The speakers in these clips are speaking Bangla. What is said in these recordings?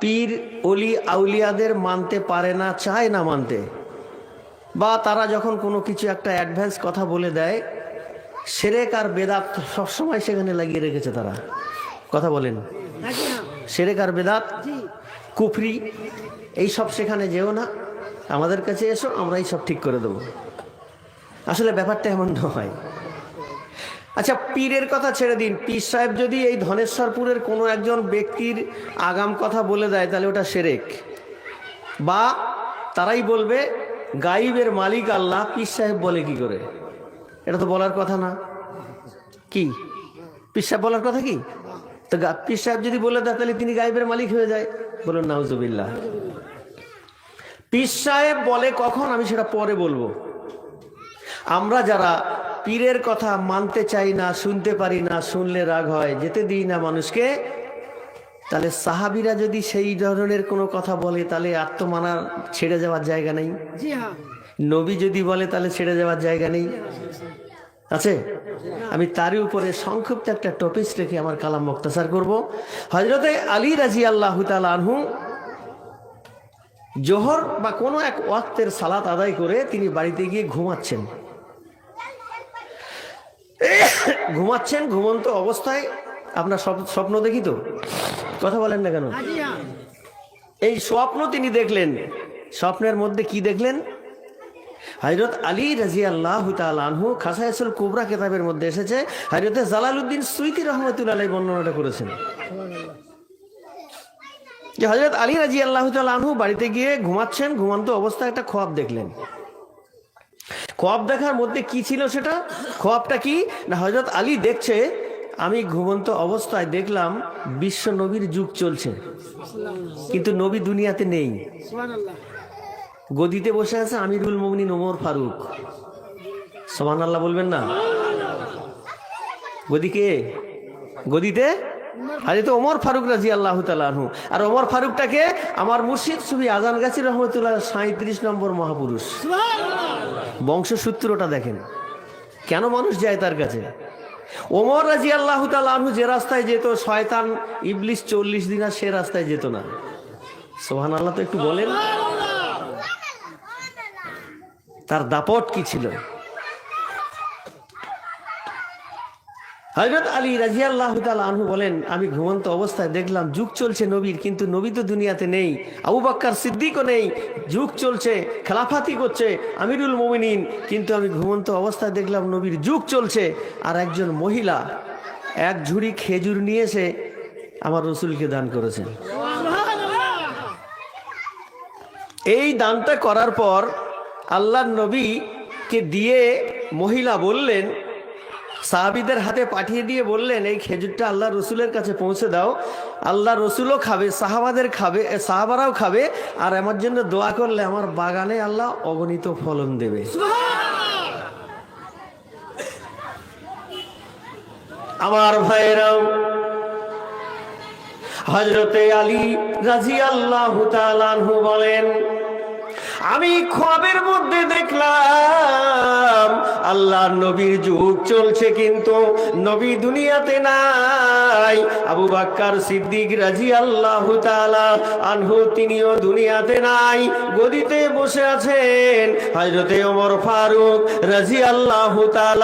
পীর অলি আউলিয়াদের মানতে পারে না, চায় না মানতে। বা তারা যখন কোনো কিছু একটা অ্যাডভান্স কথা বলে দেয়, সেরেক আর বেদাত সবসময় সেখানে লাগিয়ে রেখেছে তারা। কথা বলেন। সেরেক আর বেদাত, কুফরি এই সব সেখানে যেও না। আমাদের কাছে এসো আমরা এই সব ঠিক করে দেবো। আসলে ব্যাপারটা এমন নয়। আচ্ছা পীরের কথা ছেড়ে দিন। পীর সাহেব যদি এই ধনেশ্বরপুরের কোনো একজন ব্যক্তির আগাম কথা বলে দেয়, তাহলে ওটা সেরেক। বা তারাই বলবে, গাইবের মালিক আল্লাহ, পীর সাহেব বলে কি করে? এটা তো বলার কথা না। কি? পীর সাহেব বলার কথা কি? তো পীর সাহেব যদি বলে দেয়, তাহলে তিনি গাইবের মালিক হয়ে যায়। বলুন, নাউজুবিল্লাহ। পীর সাহেব বলে কখন? আমি সেটা পরে বলব। আমরা যারা পীরের কথা মানতে চাই না শুনতে পারি না শুনলে রাগ হয়। যেতে দিই না মানুষকে। তাহলে সাহাবিরা যদি সেই ধরনের কোনো কথা বলে তাহলে আত্মমানার ছেড়ে যাওয়ার জায়গা নেই। হ্যাঁ। নবী যদি বলে তাহলে ছেড়ে যাওয়ার জায়গা নেই। আছে? আমি তারই উপরে সংক্ষিপ্ত একটা টপিস রেখে আমার কালাম মুক্তাসার করব। হজরতে আলী রাজি আল্লাহ আনহু জোহর বা কোনো এক ওয়াক্তের সালাত আদায় করে তিনি বাড়িতে গিয়ে ঘুমাচ্ছেন। ঘুমাচ্ছেন, ঘুমন্ত অবস্থায় আপনার স্বপ্ন দেখি তো? কথা বলেন না কেন? এই স্বপ্ন তিনি দেখলেন। স্বপ্নের মধ্যে কি দেখলেন? হজরত আলী রাজি খাসাইসুল কুবরা কেতাবের মধ্যে এসেছে হজরতে জালালউদ্দিন সুইতি রহমতুল্লাহ বর্ণনাটা করেছেন। যে হজরত আলী রাজি আল্লাহ আনহু বাড়িতে গিয়ে ঘুমাচ্ছেন, ঘুমান্ত অবস্থায় একটা খোয়াব দেখলেন। খোয়াব দেখার মধ্যে কি ছিল সেটা? খোয়াবটা কি? না হজরত আলী দেখছে আমি ঘুমন্ত অবস্থায় দেখলাম বিশ্ব নবীর যুগ চলছে। কিন্তু নবী দুনিয়াতে নেই। গদিতে বসে আছে আমিরুল মোমিনিন ওমর ফারুক। সোমান আল্লাহ বলবেন না? গদিকে গদিতে? আরে তো ওমর ফারুক রাজি আল্লাহ তালু আর ওমর ফারুকটাকে আমার মুর্শিদ সুবি আজান গাছি রহমতুল্লাহ সাঁত্রিশ নম্বর মহাপুরুষ। বংশসূত্রটা দেখেন। কেন মানুষ যায় তার কাছে? ওমর রাজি আল্লাহ তালু যে রাস্তায় যেত শয়তান ইবলিশ চল্লিশ দিন আর সে রাস্তায় যেত না। সোহান আল্লাহ তো একটু বলেন। তার দাপট কি ছিল? হজরত আলী রাজি আল্লাহ আনহু বলেন, আমি ঘুমন্ত অবস্থায় দেখলাম যুগ চলছে নবীর, কিন্তু নবী তো দুনিয়াতে নেই। আবু বাক্কার সিদ্দিকও নেই, যুগ চলছে খেলাফাতি করছে, আমিরুল মোমিনিন। কিন্তু আমি ঘুমন্ত অবস্থায় দেখলাম নবীর যুগ চলছে, আর একজন মহিলা এক ঝুড়ি খেজুর নিয়ে এসে আমার রসুলকে দান করেছেন। এই দানটা করার পর আল্লাহ নবীকে দিয়ে মহিলা বললেন সাহাবিদের হাতে পাঠিয়ে দিয়ে বললেন, এই খেজুরটা আল্লাহ রসুলের কাছে পৌঁছে দাও। আল্লাহ রসুলও খাবে, সাহাবাদের খাবে সাহাবারাও খাবে। আর আমার জন্য দোয়া করলে আমার বাগানে আল্লাহ অগণিত ফলন দেবে। আমার ভাইয়েরাও হজরতে আলী রাজি আল্লাহ বলেন, আমি খবের মধ্যে দেখলাম আল্লাহ নবীর যুগ চলছে কিন্তু নবী দুনিয়াতে নাই। আবু বাক্কার সিদ্দিক রাজি আল্লাহ আনহু, তিনিও দুনিয়াতে নাই। গদিতে বসে আছেন হজরতে ওমর ফারুক রাজি আল্লাহ কালে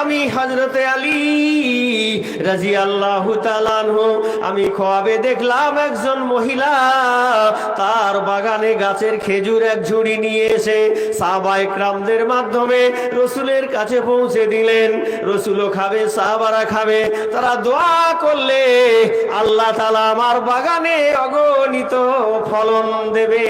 আমি হজরতে আলী রাজি আল্লাহ আমি খোয়াবে দেখলাম একজন মহিলা, তার বাগানে গাছের খেজুর এক ঝুড়ি নিয়ে এসে সাহাবাই ক্রামদের মাধ্যমে রসুলের কাছে পৌঁছে দিলেন। রসুলও খাবে, সাহাবারা খাবে, তারা দোয়া করলে আল্লাহ তালা আমার বাগানে অগণিত ফলন দেবে।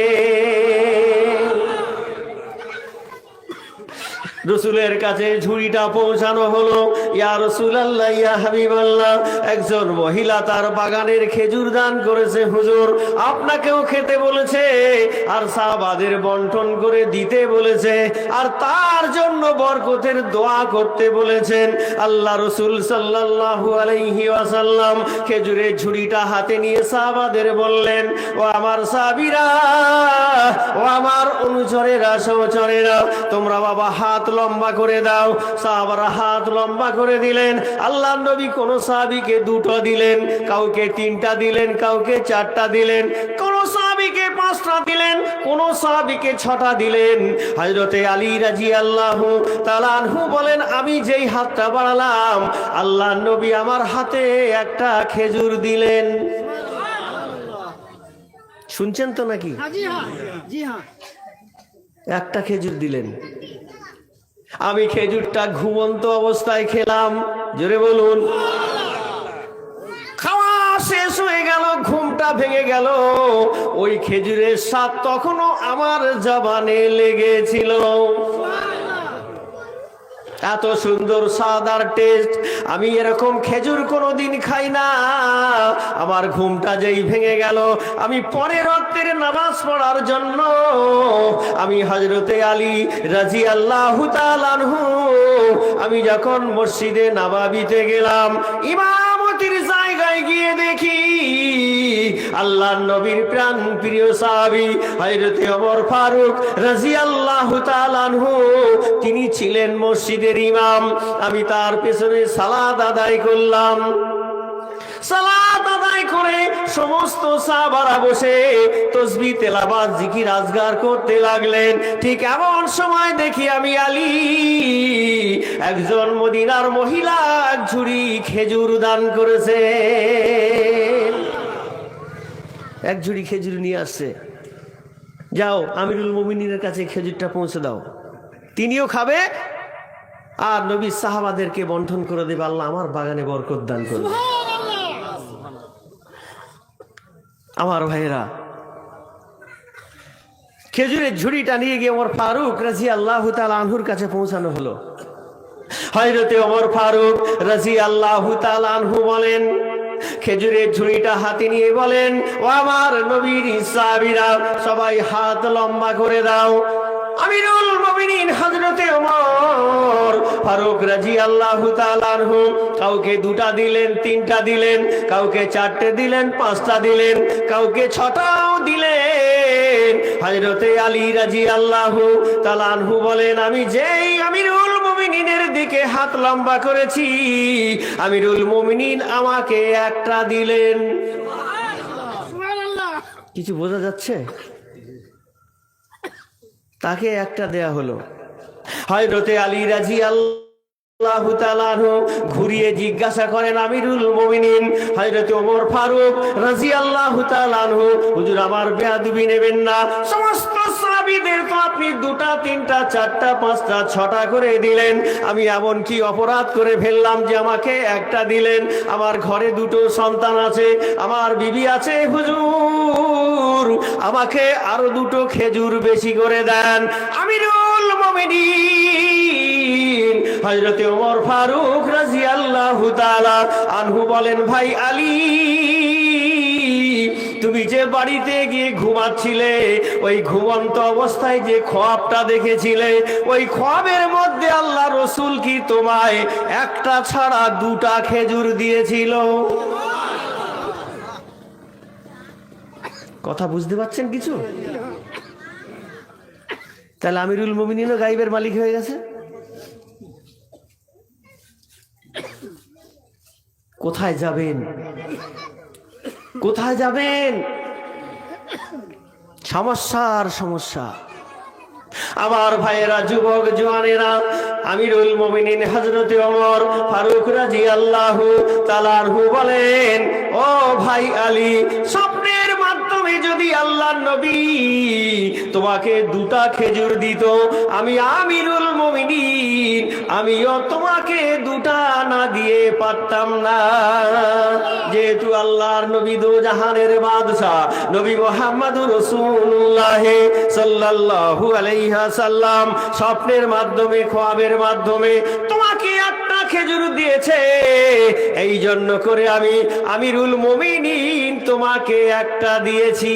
রসুলের কাছে ঝুড়িটা পৌঁছানো হলো। ইয়া রসুল আল্লাহ ইয়া হাবিব আল্লাহ একজন মহিলা তার বাগানের খেজুর দান করেছে, হুজুর। আপনাকেও খেতে বলেছে, আর সাহাবাদের বন্টন করে দিতে বলেছে, আর তার জন্য বরকতের দোয়া করতে বলেছেন। আল্লাহ রসুল সাল্লাল্লাহু আলাইহি ওয়াসাল্লাম খেজুরের ঝুড়িটা হাতে নিয়ে সাহাবাদের বললেন, ও আমার সাবিরা ও আমার অনুচরেরা, সহচরেরা, তোমরা বাবা হাত লম্বা করে দাও। সাহাবার হাত লম্বা করে দিলেন। আল্লাহ নবী কোন সাহাবিকে দুটো দিলেন কাউকে তিনটা দিলেন কাউকে চারটা দিলেন কোন সাহাবিকে পাঁচটা দিলেন কোন সাহাবিকে ছটা দিলেন। হজরতে আলী রাজি আল্লাহ তালানহু বলেন আমি যেই হাতটা বাড়ালাম আল্লাহ নবী আমার হাতে একটা খেজুর দিলেন। শুনছেন তো নাকি? হ্যাঁ, হ্যাঁ। একটা খেজুর দিলেন। আমি খেজুরটা ঘুমন্ত অবস্থায় খেলাম। জোরে বলুন। খাওয়া শেষ হয়ে গেল, ঘুমটা ভেঙে গেল। ওই খেজুরের স্বাদ তখনও আমার জবানে লেগেছিল। এত সুন্দর স্বাদ আর টেস্ট আমি এরকম খেজুর কোনোদিন খাই না। আমার ঘুমটা যেই ভেঙে গেল, আমি পরে রক্তের নামাজ পড়ার জন্য আমি হজরতে আলী রাজি আল্লাহ আমি যখন মসজিদে নাবাবিতে গেলাম, ইমামতির জায়গায় গিয়ে দেখি আল্লাহ নবীর প্রাণ, প্রিয় সাহাবি, হযরতে ওমর ফারুক তাআলা আনহু, তিনি ছিলেন মসজিদের ইমাম। আমি তার পেছনে সালাত আদায় করলাম। সালাত আদায় করে সমস্ত সাহাবারা বসে তসবি তেলাবাদ জিকির, আজগার করতে লাগলেন। ঠিক এমন সময় দেখি আমি আলী, একজন মদিনার মহিলা ঝুড়ি খেজুর দান করেছে। এক ঝুড়ি খেজুর নিয়ে আসছে। যাও, আমিরুল মোমিনের কাছে খেজুরটা পৌঁছে দাও। তিনিও খাবে, আর নবী সাহাবাদেরকে বন্টন করে দেবে, আল্লাহ আমার বাগানে বরকত দান করবে আমার ভাইয়েরা, খেজুরের ঝুড়িটা নিয়ে গিয়ে আমার ফারুক রাজি আল্লাহ আনহুর কাছে পৌঁছানো হলো। হয়রতে ওমর ফারুক রাজি আল্লাহ আনহু বলেন খেজুরের ঝুড়িটা হাতে নিয়ে বলেন, ও আমার নবীর সাহাবীরা, সবাই হাত লম্বা করে দাও। আমিরুল মুমিনিন হযরতে ওমর ফারুক রাজি আল্লাহু তাআলা আনহু কাউকে দুটা দিলেন, তিনটা দিলেন, কাউকে চারটে দিলেন, পাঁচটা দিলেন, কাউকে ছটাও দিলেন। হযরতে আলী রাজি আল্লাহু তাআলা আনহু বলেন, আমি যেই আমিরুল মোমিনের দিকে হাত লম্বা করেছি। আমিরুল মোমিনিন আমাকে একটা দিলেন। কিছু বোঝা যাচ্ছে? তাকে একটা দেয়া হলো। হয়রতে আলী রাজি আল্লাহ ঘুরিয়ে জিজ্ঞাসা করেন আমিরুল মোমিনিন হয়রতে ওমর ফারুক রাজি আল্লাহ হুজুর আমার বেয়াদুবি নেবেন না? সমস্ত সাহাবীদের তো আপনি দুটা, তিনটা, চারটা, পাঁচটা, ছটা করে দিলেন। আমি এমন কি অপরাধ করে ফেললাম যে আমাকে একটা দিলেন? আমার ঘরে দুটো সন্তান আছে, আমার বিবি আছে, হুজুর। আমাকে আরও দুটো খেজুর বেশি করে দেন। আমিরুল মুমিনিন, হযরতে ওমর ফারুক রাদিয়াল্লাহু তাআলা আনহু বলেন, ভাই আলী তুমি যে বাড়িতে গিয়ে ঘুমাচ্ছিলে, ওই ঘুমন্ত অবস্থায় যে খোয়াবটা দেখেছিলে, ওই খোয়াবের মধ্যে আল্লাহ রসুল কি তোমায় একটা ছাড়া দুটা খেজুর দিয়েছিল? কথা বুঝতে পারছেন কিছু? তাহলে আমিরুল মমিনিনও গাইবের মালিক হয়ে গেছে? কোথায় যাবেন? কোথায় যাবেন? সমস্যার সমস্যা। আমার ভাইয়েরা, যুবক, জোয়ানেরা, আমিরুল মোমিনিন হজরত ওমর ফারুক রাজি আল্লাহু তালারহু বলেন, ও ভাই আলী মাধ্যমে যদি আল্লাহ নবী, তোমাকে দুটা খেজুর দিত। আমি আমিরুল মোমিনিন আমিও তোমাকে দুটা না দিয়ে পারতাম না। যেহেতু আল্লাহর নবী দো জাহানের বাদশাহ, নবী মোহাম্মদ রসুল্লাহ সাল্লাল্লাহু আলাইহা সাল্লাম স্বপ্নের মাধ্যমে, খোয়াবের মাধ্যমে একটা খেজুর দিয়েছে। এই জন্য করে আমি আমিরুল মমিনিন তোমাকে একটা দিয়েছি।